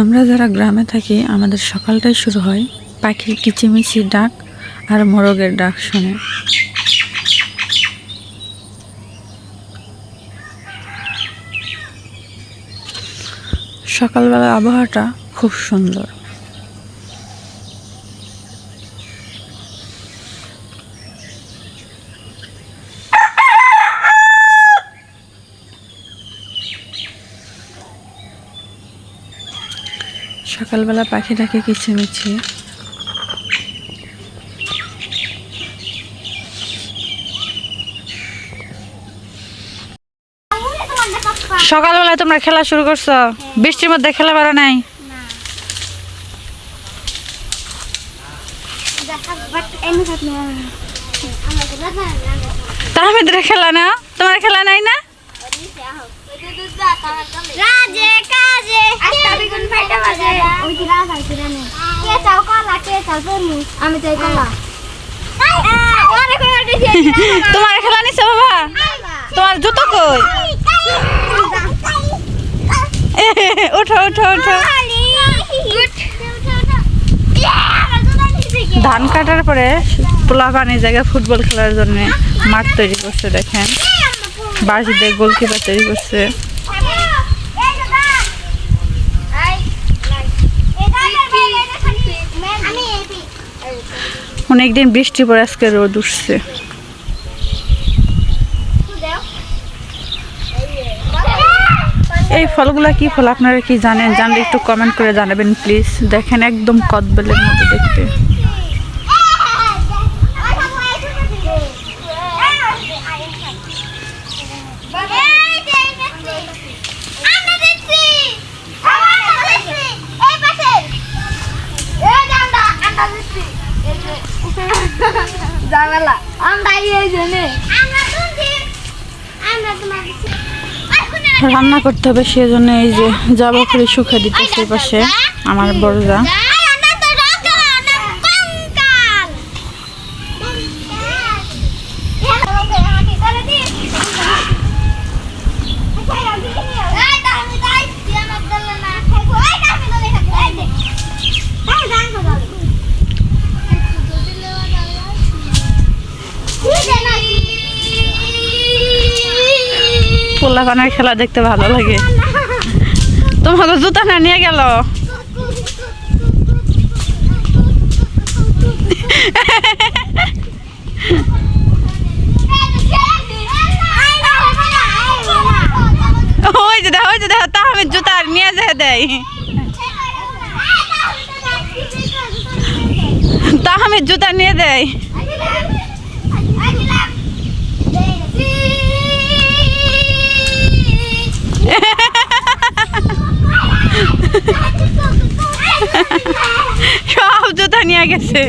আমরা যারা গ্রামে থাকি, আমাদের সকালটাই শুরু হয় পাখির কিচিমিচি ডাক আর মোরগের ডাক শুনে। সকালবেলা আবহাওয়াটা খুব সুন্দর। সকালবেলা পাখি ডাকে কিচিমিচি সকালবেলায় তোমরা খেলা শুরু করছ? বৃষ্টির মধ্যে খেলা পারো নাই? তাহমিদরা খেলা না? তোমার খেলা নাই না? রাজে বেগুন ফাইটা বাজে? ওই যে রাজ আইছে জানে কে চাও কলা কে চাও তরমুজ আমি চাই কলা। হয়ে তোমার খেলা নিছে বাবা? তোমার জুতো কই? উঠো উঠো উঠো ধান কাটার পরে পোলা পানি জায়গায় ফুটবল খেলার জন্য মাঠ তৈরি করছে দেখেন। বাঁশ দিয়ে গোলকিপার তৈরি করছে। অনেকদিন বৃষ্টি পরে আজকে রোদ উঠছে। এই ফলগুলা কি ফল আপনারা কি জানেন? জানলে একটু কমেন্ট করে জানাবেন প্লিজ দেখেন একদম কদবেলের মতো দেখতে। আমরা এই জন্যে রান্না করতে হবে সেজন্য এই যে জাবা করে শুকা দিতেছে সেই পাশে আমার বড়রা পানের খেলা দেখতে ভালো লাগে। তোমাকে জুতা না নিয়ে গেল? নিয়ে দেয় জুতা নিয়ে দেয় নিয়ে গেছে